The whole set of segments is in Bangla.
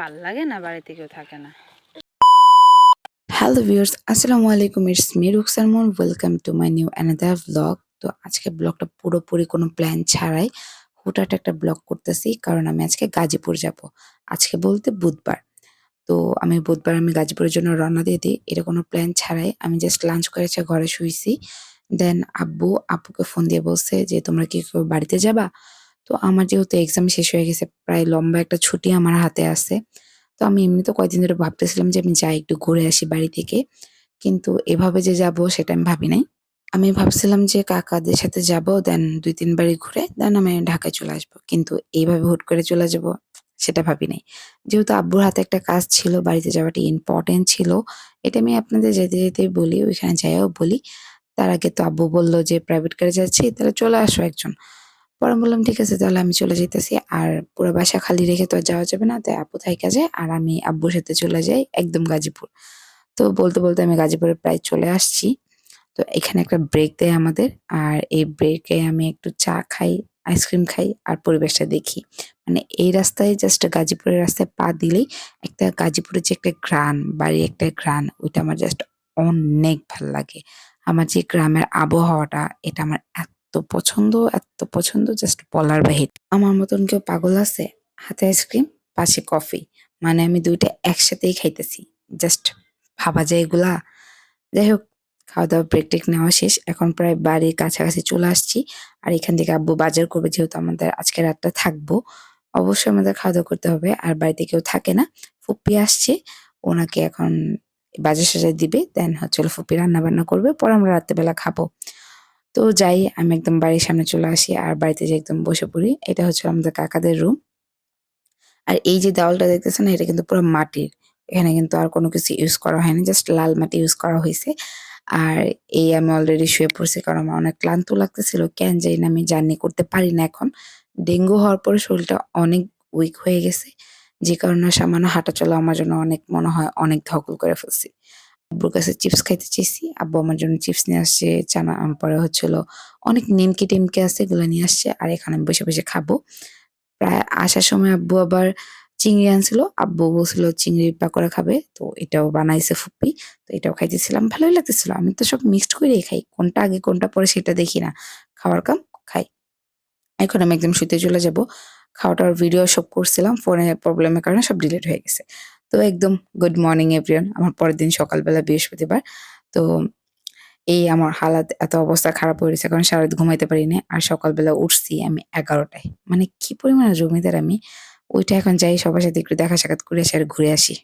ভালো লাগে না, বাড়িতে কেউ থাকে না। হ্যালো ভিউয়ার্স আসসালামু আলাইকুম it's me Ruksar welcome to my new another blog তো আজকে ব্লগটা পুরোপুরি কোনো প্ল্যান ছাড়াই হুটহাট একটা ব্লগ করতেছি, কারণ আমি আজকে গাজীপুর যাব। আজকে বলতে বুধবার। তো আমি বুধবার আমি গাজীপুরের জন্য রওনা দিয়ে দিই, এটা কোনো প্ল্যান ছাড়াই। আমি জাস্ট লাঞ্চ করেছে ঘরে শুয়েছি দেন আব্বু আপুকে ফোন দিয়ে বলছে যে, তোমরা কি বাড়িতে যাবা? তো আমার যেহেতু এক্সাম শেষ হয়ে গেছে, প্রায় লম্বা একটা ছুটি আমার হাতে আছে। তো আমি এমনি তো কয়েকদিন ধরে ভাবতেছিলাম যে আমি যাই একটু ঘুরে আসি বাড়ি থেকে। কিন্তু এভাবে যে যাব সেটা আমি ভাবি নাই। আমি ভাবছিলাম যে কাকাদের সাথে যাব দেন দুই তিন বাড়ি ঘুরে দেন আমি ঢাকায় চলে আসব। কিন্তু এইভাবে হুট করে চলে যাব সেটা ভাবি নাই। যেহেতু আব্বুর হাতে একটা কাজ ছিল, বাড়িতে যাওয়াটা ইম্পর্টেন্ট ছিল, এটা আমি আপনাদের যেতে যেতে বলি, ওইখানে যাইও বলি। তার আগে তো আব্বু বলল যে প্রাইভেট কারে যাচ্ছি, তাহলে চলে আসো একজন। পরে বললাম, ঠিক আছে, তাহলে আমি চলে যেতেছি আর পুরো বাসা খালি রেখে তো আর যাওয়া যাবে না। তাই আপু থাইকা যায় আর আমি আব্বুর সাথে চলে যাই একদম গাজীপুর। তো বলতে বলতে আমি গাজীপুরে প্রায় চলে আসছি। তো এখানে একটা ব্রেক দেয় আমাদের। আর এই ব্রেকে আমি একটু চা খাই আইসক্রিম খাই আর পরিবেশটা দেখি। মানে এই রাস্তায় জাস্ট গাজীপুরের রাস্তায় পা দিলেই একটা গাজীপুরের যে একটা গ্রান বাড়ি একটা গ্রান ওইটা আমার জাস্ট অনেক ভালো লাগে। আমার যে গ্রামের আবহাওয়াটা, এটা আমার এত পছন্দ, এত পছন্দ জাস্ট বলার বাহির। আমার মতন কেউ পাগল আছে? হাতে আইসক্রিম, পাশে কফি। মানে আমি দুইটা একসাথেই খাইতেছি। জাস্ট ভাবা যায় এগুলা। যাই হোক খাওয়া দাওয়া ব্রেক টেক নেওয়া শেষ। এখন প্রায় বাড়ির কাছাকাছি চলে আসছি। আর এখান থেকে আব্বু বাজার করবে, যেহেতু আমাদের আজকে রাতটা থাকব। অবশ্যই আমাদের খাওয়া দাওয়া করতে হবে। আর বাড়িতে কেউ থাকে না। ফুপ্পি আসছে। ওনাকে এখন বাজার সাজার দিবে। দেন হচ্ছে ফুপ্পি রান্না বান্না করবে। পরে আমরা রাত্রেবেলা খাব। তো যাই, আমি একদম বাড়ির সামনে চলে আসি আর বাড়িতে যে একদম বসে পড়ি, এটা হচ্ছে আমাদের কাকাদের রুম আর এই যে দেওয়ালটা দেখতেছেন এটা কিন্তু পুরো মাটির। এখানে কিন্তু আর কোনো কিছু ইউজ করা হয়নি জাস্ট লাল মাটি ইউজ করা হয়েছে আর এই আমি অলরেডি শুয়ে পড়ছি কারণ আমার অনেক ক্লান্ত লাগতেছিল, কেন যাই না, আমি জার্নি করতে পারি না এখন। ডেঙ্গু হওয়ার পরে শরীরটা অনেক উইক হয়ে গেছে, যে কারণে সামান্য হাঁটা চলা আমার জন্য অনেক মনে হয় অনেক ধকল করে ফেলছি। আব্বুর কাছে চিপস খাইতে চেয়েছি আব্বু আমার জন্য চিপস নিয়ে আসছে, চানা পরে হচ্ছিল অনেক নিমকি টিমকি আছে, এগুলো নিয়ে আসছে, আর এখানে আমি বসে বসে খাব। প্রায় আসার সময় আব্বু আবার চিংড়ি আনছিল, আব্বু বলছিল চিংড়ি পাকোড়া খাবে, তো এটাও বানাইছে ফুপ্পি, তো এটাও খাইতেছিলাম, ভালোই লাগতেছিল। আমি তো সব মিক্সড করেই খাই, কোনটা আগে কোনটা পরে সেটা দেখি না। খাওয়ার কাম, খাই। এখন আমি একদম শুতে চলে যাব। খাওয়াটার ভিডিও সব করছিলাম ফোনে প্রবলেমের কারণে সব ডিলিট হয়ে গেছে। তো একদম গুড মর্নিং এভরিওয়ান আমার পরের দিন সকালবেলা বৃহস্পতিবার। তো এই আমার হালাত এত অবস্থা খারাপ হয়ে গেছে, কারণ সারাদিন ঘুমাইতে পারি না আর সকালবেলা উঠছি আমি এগারোটায়। মানে কি পরিমাণে জমিদার আমি। ওইটা এখন যাই, সবার সাথে একটু দেখা সাক্ষাৎ করে আসি আর ঘুরে আসি।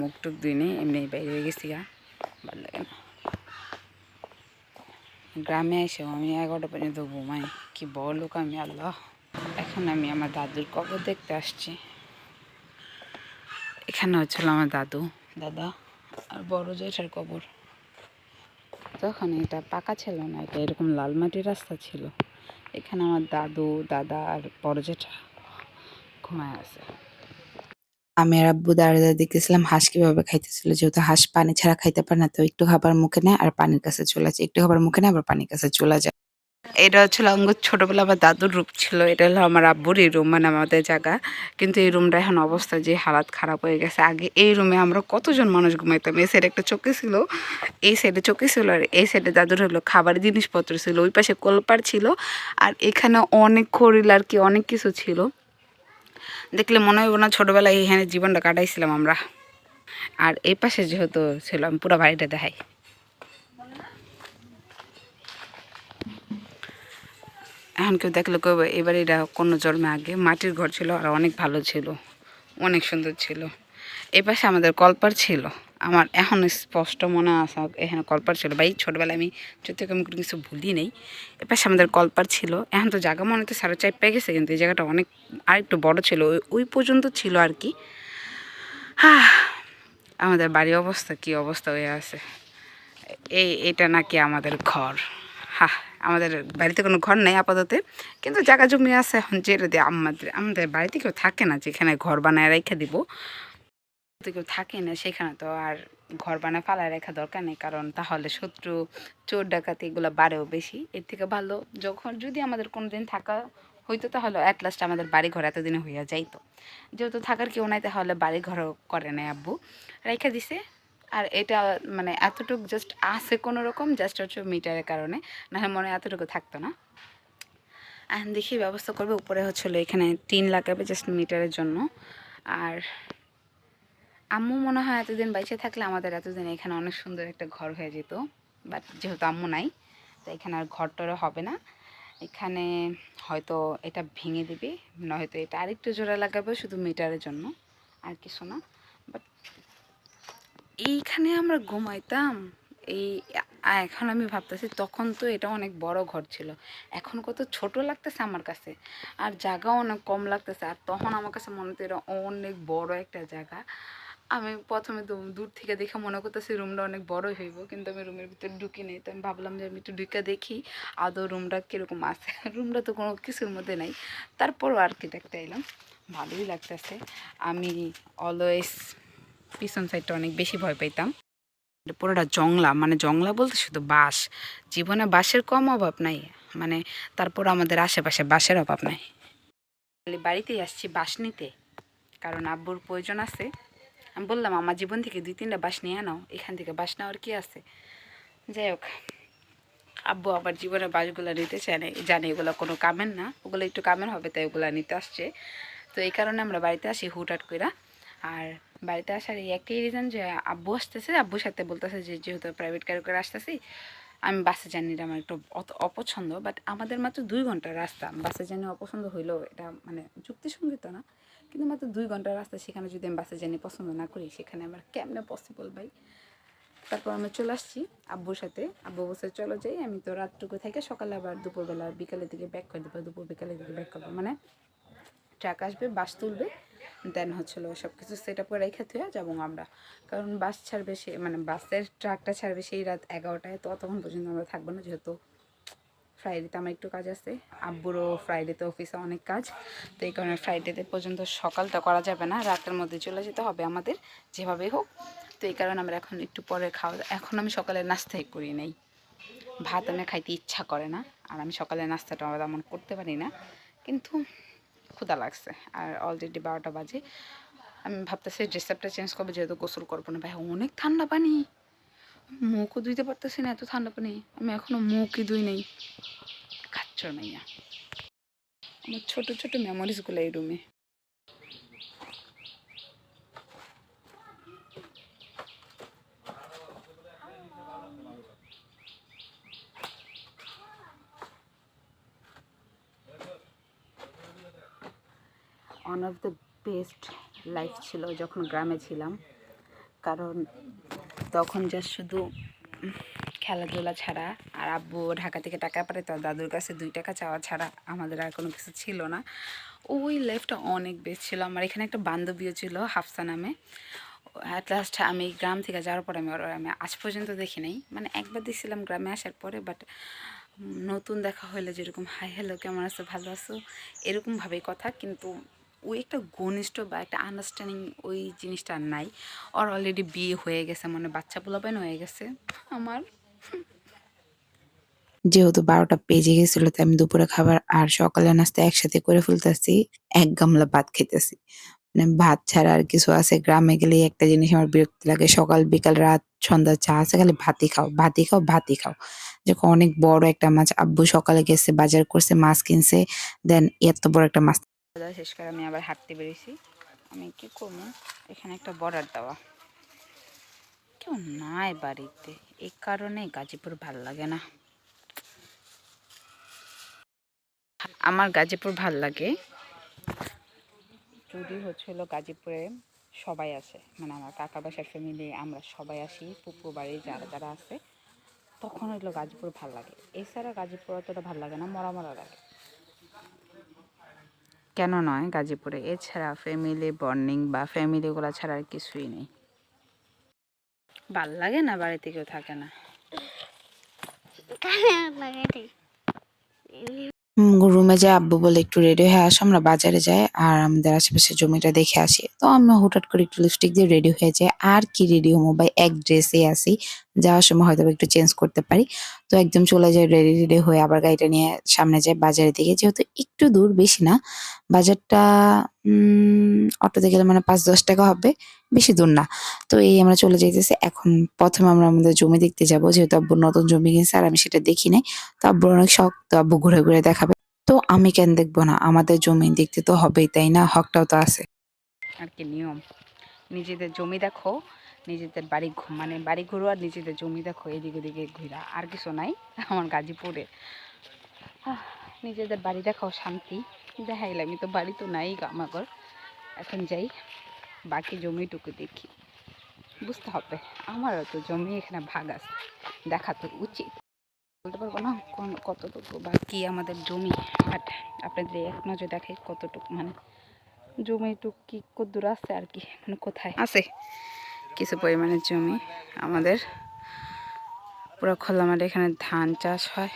মুখ টুক দিই নেই এমনি বাইরে গেছি গা। ভালো লাগে না। গ্রামে এসেও আমি এগারোটা পর্যন্ত ঘুমাই। কি বড় লোক আমি, আল্লাহ। এখন আমি আমার দাদুর কবর দেখতে আসছি। এখানে হচ্ছিল আমার দাদু, দাদা আর বড় জেঠার কবর। তখন এটা পাকা ছিল না, এটা এরকম লাল মাটির রাস্তা ছিল। এখানে আমার দাদু, দাদা আর বড় জেঠা ঘুমায় আছে। আমি আর আব্বু দাঁড়িয়ে দেখতেছিলাম হাঁস কীভাবে খাইতেছিল। যেহেতু হাঁস পানি ছাড়া খাইতে পারে না, তো একটু খাবার মুখে নেয় আর পানির কাছে চলে যায় একটু খাবার মুখে নেয়, আবার পানির কাছে চলে যায়। এটা হচ্ছিল আমার ছোটবেলা আমার দাদুর রূপ ছিল। এটা হলো আমার আব্বুর এই রুম মানে আমাদের জায়গা। কিন্তু এই রুমটা এখন অবস্থা যে হালাত খারাপ হয়ে গেছে। আগে এই রুমে আমরা কতজন মানুষ ঘুমাইতাম? এই সাইডে একটা চৌকি ছিল, এই সাইডে চৌকি ছিল, আর এই সাইডে দাদুর হলো খাবার জিনিসপত্র ছিল। ওই পাশে কলপার ছিল, আর এখানে অনেক খরিল আর কি, অনেক কিছু ছিল। দেখলে মনে হইব না ছোটোবেলায় এখানে জীবনটা কাটাইছিলাম আমরা। আর এই পাশে যেহেতু ছিল আমি পুরো বাড়িটা দেখাই। এখন কেউ দেখলে কেউ এবার এটা কোনো জন্মে আগে মাটির ঘর ছিল আর অনেক ভালো ছিল, অনেক সুন্দর ছিল। এই পাশে আমাদের কলপার ছিল। আমার এখন স্পষ্ট মনে আছে, এখানে কলপার ছিল। ভাই, ছোটোবেলায় আমি থেকে আমি কোনো কিছু ভুলি নেই। এ পাশে আমাদের কলপার ছিল। এখন তো জায়গা মনে হচ্ছে সাড়ে চার পেয়ে গেছে, কিন্তু এই জায়গাটা অনেক আর একটু বড়ো ছিল। ওই- ওই পর্যন্ত ছিল আর কি। হ্যাঁ আমাদের বাড়ির অবস্থা কি অবস্থা হয়ে আছে। এই এটা নাকি আমাদের ঘর। হা আমাদের বাড়িতে কোনো ঘর নেই আপাতত। কিন্তু জায়গা জমি আছে, এখন যেটা দিয়ে আমাদের। আমাদের বাড়িতে কেউ থাকে না, যেখানে ঘর বানায় রেখে দিব। তো কেউ থাকে না, সেখানে তো আর ঘর বানায় ফালায় রাখা দরকার নেই। কারণ তাহলে শত্রু, চোর ডাকাতি এগুলো বাড়েও বেশি। এর থেকে ভালো, যখন যদি আমাদের কোনো দিন থাকা হয়তো তাহলে অ্যাট লাস্ট আমাদের বাড়ি ঘর এতদিনে হইয়া যাইতো। যেহেতু থাকার কেউ নাই, তাহলে বাড়ি ঘরও করে নাই আব্বু। রেখে দিছে আর এটা মানে এতটুকু জাস্ট আছে কোনো রকম জাস্ট হচ্ছে মিটারের কারণে। নাহলে মনে এতটুকু থাকতো না। এখন দেখি ব্যবস্থা করবে, উপরে হচ্ছিল এখানে টিন লাগাবে জাস্ট মিটারের জন্য। আর আম্মু মনে হয় এতদিন বাইচে থাকলে আমাদের এতদিন এখানে অনেক সুন্দর একটা ঘর হয়ে যেত। বাট যেহেতু আম্মু নাই, তো এখানে আর ঘর টরে হবে না। এখানে হয়তো এটা ভেঙে দিবে, নয়তো এটা আরেকটু জোড়া লাগাবে শুধু মিটারের জন্য। আর কিছু না। বাট এইখানে আমরা ঘুমাইতাম, এই এখন আমি ভাবতেছি তখন তো এটা অনেক বড় ঘর ছিল। এখন কত ছোট লাগতেছে আমার কাছে, আর জায়গাও অনেক কম লাগতেছে, আর তখন আমার কাছে মনে হতো এটা অনেক বড় একটা জায়গা। আমি প্রথমে দূর থেকে দেখে মনে করতেছি রুমটা অনেক বড় হইব, কিন্তু আমি রুমের ভিতরে ঢুকি নেই, তো আমি ভাবলাম যে আমি একটু ঢুকে দেখি, আদৌ রুমটা কীরকম আছে। রুমটা তো কোনো কিছুর মধ্যে নাই। তারপরও আর কি দেখতে এলাম, ভালোই লাগতেছে। আমি অলওয়েজ পিছন সাইডটা অনেক বেশি ভয় পাইতাম। পুরোটা জংলা মানে জংলা বলতে শুধু বাঁশ। জীবনে বাঁশের কম অভাব নাই মানে তারপর আমাদের আশেপাশে বাঁশের অভাব নাই। খালি বাড়িতেই আসছি বাঁশ নিতে, কারণ আব্বুর প্রয়োজন আছে। আমি বললাম আমার জীবন থেকে দুই, তিনটা বাঁশ নিয়ে নাও এখান থেকে বাঁশ নেওয়ার কি আছে? যাই হোক, আব্বু আবার জীবনে বাঁশগুলো নিতে চায় জানে এগুলো কোনো কামের না, ওগুলো একটু কামের হবে, তাই ওগুলো নিতে আসছে। তো এই কারণে আমরা বাড়িতে আসি হুটহাট করে আর বাড়িতে আসার এই একটাই রিজন যে আব্বু আসতেছে, আব্বুর সাথে বলতেছে যে, যেহেতু প্রাইভেট কার করে আসতেছি, আমি বাসে জার্নিটা আমার একটু অত অপছন্দ। বাট আমাদের মাত্র দুই ঘণ্টার রাস্তা। বাসে জার্নি অপছন্দ হইলেও এটা মানে যুক্তিসঙ্গিত না। কিন্তু মাত্র দুই ঘণ্টার রাস্তা, সেখানে যদি আমি বাসে জার্নি পছন্দ না করি, সেখানে আমার কেমনে পসিবল ভাই? তারপর আমি চলে আসছি আব্বুর সাথে। আব্বু বসে চলো যাই, আমি তো রাতটুকু থেকে সকালে আবার দুপুরবেলা বিকালের দিকে ব্যাক করে দেবো, দুপুর বিকালের দিকে ব্যাক করব। মানে ট্রাক আসবে বাস তুলবে দেন হচ্ছিল সব কিছু সেট আপ করে রেখে থুয়ে যাব আমরা। কারণ বাস ছাড়বে সে মানে বাসের ট্রাকটা ছাড়বে সেই রাত এগারোটায়, তো অতক্ষণ পর্যন্ত আমরা থাকব না। যেহেতু ফ্রাইডেতে আমার একটু কাজ আছে। আব্বুরও ফ্রাইডেতে অফিসে অনেক কাজ। তো এই কারণে ফ্রাইডেতে পর্যন্ত সকালটা করা যাবে না। রাতের মধ্যে চলে যেতে হবে আমাদের, যেভাবেই হোক। তো এই কারণে আমরা এখন একটু পরে খাওয়া, এখন আমি সকালে নাস্তাই করি নাই। ভাত আমি খাইতে ইচ্ছা করে না। আর আমি সকালে নাস্তাটা আমরা তেমন করতে পারি না। কিন্তু ক্ষুধা লাগছে। আর অলরেডি বারোটা বাজে। আমি ভাবতেছি ড্রেসআপটা চেঞ্জ করব, যেহেতু গোসল করব না। ভাই, অনেক ঠান্ডা পানি। মুখও ধুইতে পারতেছি না, এত ঠান্ডা পানি। আমি এখনও মুখই ধুই নেই। খাচ্ছ মাইয়া। আমার ছোটো ছোটো মেমোরিজগুলো এই রুমে one of the best life ছিল যখন গ্রামে ছিলাম। কারণ তখন জাস্ট শুধু খেলাধুলা ছাড়া আর আব্বু ঢাকা থেকে টাকা পাঠাতো, আর দাদুর কাছে দুই টাকা চাওয়া ছাড়া আমাদের আর কোনো কিছু ছিল না। ওই লাইফটা অনেক বেস্ট ছিল। আমার এখানে একটা বান্ধবীও ছিল, হাফসা নামে। অ্যাট লাস্ট আমি গ্রাম থেকে যাওয়ার পরে আমি ওর, আমি আজ পর্যন্ত দেখি নাই। মানে একবার দেখছিলাম গ্রামে আসার পরে বাট নতুন দেখা হলে যেরকম, হাই হ্যালো কেমন আছো? ভালো আছো? এরকমভাবেই কথা, কিন্তু ওই একটা ঘনিষ্ঠ বা একটা আন্ডারস্ট্যান্ডিং ওই জিনিসটা নাই। ওর অলরেডি বিয়ে হয়ে গেছে মানে বাচ্চা পোলাপাইন হয়ে গেছে, আমার। যেহেতু বারোটা বেজে গেছিল, তাই আমি দুপুরে খাবার আর সকালে নাস্তা একসাথে করে ফেলতেছি, এক গামলা ভাত খেতেছি। মানে ভাত ছাড়া আর কিছু আছে, গ্রামে গেলেই একটা জিনিস আমার বিরক্তি লাগে। সকাল, বিকাল, রাত, সন্ধ্যা চা আছে খালি ভাতই খাও ভাতই খাও ভাতই খাও। যখন অনেক বড় একটা মাছ, আব্বু সকালে গেছে, বাজার করছে, মাছ কিনছে, দেন এত বড় একটা মাছ দাওয়া শেষ করে আমি আবার হাঁটতে বেরিয়েছি। আমি কি করব? এখানে একটা বর্ডার দেওয়া। কেউ নাই বাড়িতে। এই কারণে গাজীপুর ভালো লাগে না। আমার গাজীপুর ভালো লাগে। যদি হচ্ছিল গাজীপুরে সবাই আসে। মানে আমার কাকা বাসার ফ্যামিলি আমরা সবাই আসি। পুকুর বাড়ি যারা যারা আছে, তখন হইল গাজীপুর ভালো লাগে। এছাড়া গাজীপুর অতটা ভালো লাগে না, মরা মরা লাগে। কেন নয় গাজীপুরে? এছাড়া ফ্যামিলি বর্নিং বা ফ্যামিলিগুলো ছাড়া আর কিছুই নেই। ভালো লাগে না বাড়িতে কেউ থাকে না? রুমে যাই আব্বু বলে একটু রেডি হয়ে আসো, আমরা বাজারে যাই আর আমাদের আশেপাশে জমিটা দেখে আসি। তো আমরা হুটহাট করে একটু লিপস্টিক দিয়ে রেডি হয়ে যাই। আর কি রেডি হব বা এক ড্রেসে আসি যাওয়ার সময় হয়তো একটু চেঞ্জ করতে পারি। তো একদম চলে যায় রেডি রেডি হয়ে আবার গাড়িটা নিয়ে সামনে যায় বাজারের দিকে। যেহেতু একটু দূর, বেশি না। বাজারটা অটোতে গেলে মানে পাঁচ দশ টাকা হবে। বেশি দূর না। তো এই আমরা চলে যাইতেছি। এখন প্রথমে আমরা আমাদের জমি দেখতে যাব। যেহেতু আব্বু নতুন জমি কিনছে আর আমি সেটা দেখি নাই। তো আব্বুর অনেক শখ। তো আব্বু ঘুরে ঘুরে দেখাবে। তো আমি কেন দেখব না? আমাদের জমি দেখতে তো হবেই, তাই না? হকটাও তো আছে। আর কি নিয়ম। নিজেদের জমি দেখো, নিজেদের বাড়ি মানে বাড়ি ঘুরো আর নিজেদের জমি দেখো, এদিক ওদিকে ঘুরা। আর কিছু নাই, আমার গাজীপুরে। নিজেদের বাড়ি দেখাও শান্তি। দেখাইলাম আমি তো বাড়ি তো নাই আমাগর। এখন যাই, বাকি জমিটুকু দেখি। বুঝতে হবে, আমারও তো জমি এখানে ভাগ আছে, দেখা তো উচিত। বলতে পারব না কোন কতটুকু বা কী আমাদের জমি আপনাদের এক নজর দেখে কতটুকু মানে জমিটুকু কি কদ্দূর আছে আর কি মানে কোথায়? আছে। কিছু পরিমাণের জমি আমাদের। পুরো খোলা মাঠে এখানে ধান চাষ হয়।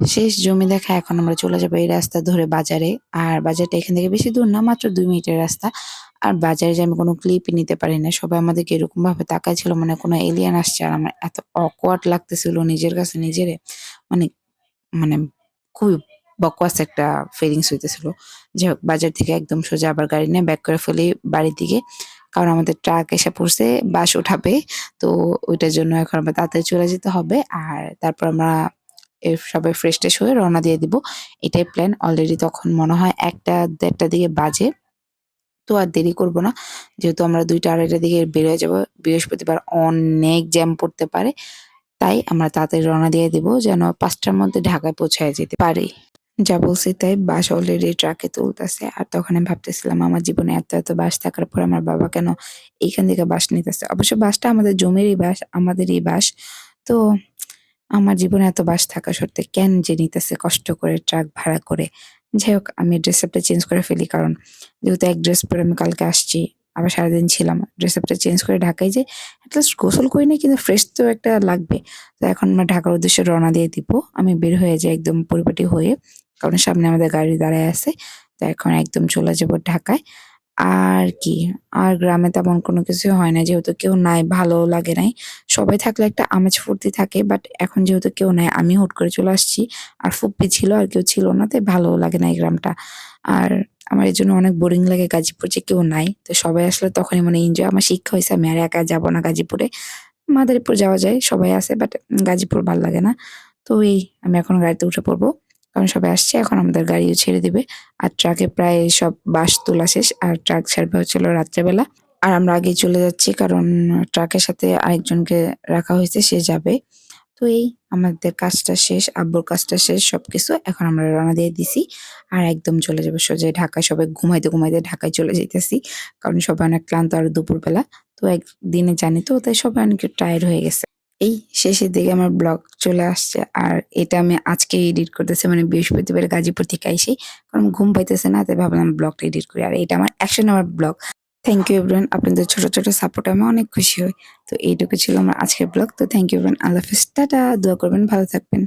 শেষ জমি দেখা, এখন আমরা চলে যাব এই রাস্তা ধরে বাজারে। আর বাজারটা এখান থেকে বেশি দূর না, মাত্র দুই মিনিটের রাস্তা। আর বাজারে যে আমি কোনো ক্লিপই নিতে পারি না, সবাই আমাদেরকে এরকম ভাবে তাকাইছিল মানে কোনো এলিয়ান আসছে। আর আমার এত অকওয়ার্ড লাগতেছিল নিজের কাছে, নিজেরে। মানে মানে খুবই বকওয়াস একটা ফিলিংস হইতেছিল। যে বাজার থেকে একদম সোজা আবার গাড়ি নিয়ে ব্যাক করে ফেলি বাড়ির দিকে। কারণ আমাদের ট্রাক এসে পড়ছে, বাস উঠাবে। তো ওইটার জন্য এখন আমরা তাড়াতাড়ি চলে যেতে হবে। আর তারপর আমরা সবাই ফ্রেশ ট্রেশ হয়ে রওনা দিয়ে দিব। এটাই প্ল্যান অলরেডি তখন মনে হয় একটা দেড়টার দিকে বাজে। তো আর দেরি করব না। যেহেতু আমরা দুইটা আড়াইটার দিকে বের হয়ে যাব। বৃহস্পতিবার অনেক জ্যাম পড়তে পারে। তাই আমরা তাড়াতাড়ি রওনা দিয়ে দিব যেন পাঁচটার মধ্যে ঢাকায় পৌঁছায় যেতে পারি। যা বলছি তাই বাস অলরেডি ট্রাকে তুলতেছে। আর তখন আমি ভাবতেছিলাম আমার জীবনে এত এত বাস থাকার পর আমার বাবা কেন এইখান থেকে বাস নিতেছে? অবশ্য বাসটা আমাদের জমিরই বাস, আমাদেরই বাস। তো আমার জীবনে এত বাস থাকা সত্ত্বে কেন যে নিতেছে কষ্ট করে ট্রাক ভাড়া করে? যাই হোক, আমি ড্রেস আপটা চেঞ্জ করে ফেলি, কারণ যেহেতু এক ড্রেস পরে আমি কালকে আসছি, আবার সারাদিন ছিলাম ড্রেস আপটা চেঞ্জ করে ঢাকায় যে অ্যাটলিস্ট গোসল করি না কিন্তু ফ্রেশ তো একটা লাগবে। তো এখন আমরা ঢাকার উদ্দেশ্যে রওনা দিয়ে দিব। আমি বের হয়ে যাই একদম পরিপাটি হয়ে, কারণ সামনে আমাদের গাড়ি দাঁড়ায় আছে, তো এখন একদম চলে যাব ঢাকায়। আর কি? আর গ্রামে তেমন কোনো কিছু হয় না যেহেতু কেউ নাই ভালো লাগে নাই। সবাই থাকলে একটা আমেজ ফুর্তি থাকে বাট এখন যেহেতু কেউ নাই, আমি হুট করে চলে আসছি। আর ফুপ্পি ছিল, আর কেউ ছিল না, তাই ভালো লাগে না এই গ্রামটা। আর আমার এই জন্য অনেক বোরিং লাগে গাজীপুর যে কেউ নাই। তো সবাই আসলে তখনই মানে এনজয় আমার শিক্ষা হয়েছে, আমি আর একা যাব না গাজীপুরে। মাদারীপুর যাওয়া যায়, সবাই আছে বাট গাজীপুর ভালো লাগে না। তো এই, আমি এখন গাড়িতে উঠে পড়ব। কারণ সবাই আসছে, এখন আমাদের গাড়িও ছেড়ে দিবে। আর ট্রাকে প্রায় সব বাস তোলা শেষ, আর ট্রাক ছাড়বে হচ্ছিল রাত্রেবেলা। আর আমরা আগেই চলে যাচ্ছি, কারণ ট্রাকের সাথে আরেকজনকে রাখা হয়েছে, সে যাবে। তো এই আমাদের কাজটা শেষ, আব্বুর কাজটা শেষ, সবকিছু এখন আমরা রওনা দিয়ে দিছি। আর একদম চলে যাব সোজা ঢাকায়, সবাই ঘুমাইতে ঘুমাইতে ঢাকায় চলে যাইতেছি, কারণ সবাই অনেক ক্লান্ত আর দুপুরবেলা। তো একদিনে জানি তো, তাই সবাই অনেক টায়ার্ড হয়ে গেছে। এই শেষের দিকে আমার ব্লগ চলে আসছে। আর এটা আমি আজকে এডিট করতেছি মানে বৃহস্পতিবার গাজীপুর থেকে আইসি। কারণ ঘুম পাইতেছে না, তাই ভাবলাম ব্লগটা এডিট করি। আর এটা আমার একশো number blog. Thank you everyone আপনাদের ছোট ছোট সাপোর্ট আমি অনেক খুশি হই। তো এইটুকু ছিল আমার আজকের ব্লগ। তো থ্যাংক ইউ এভরিওয়ান আল্লাহ হাফিজ। টাটা। দোয়া করবেন, ভালো থাকবেন।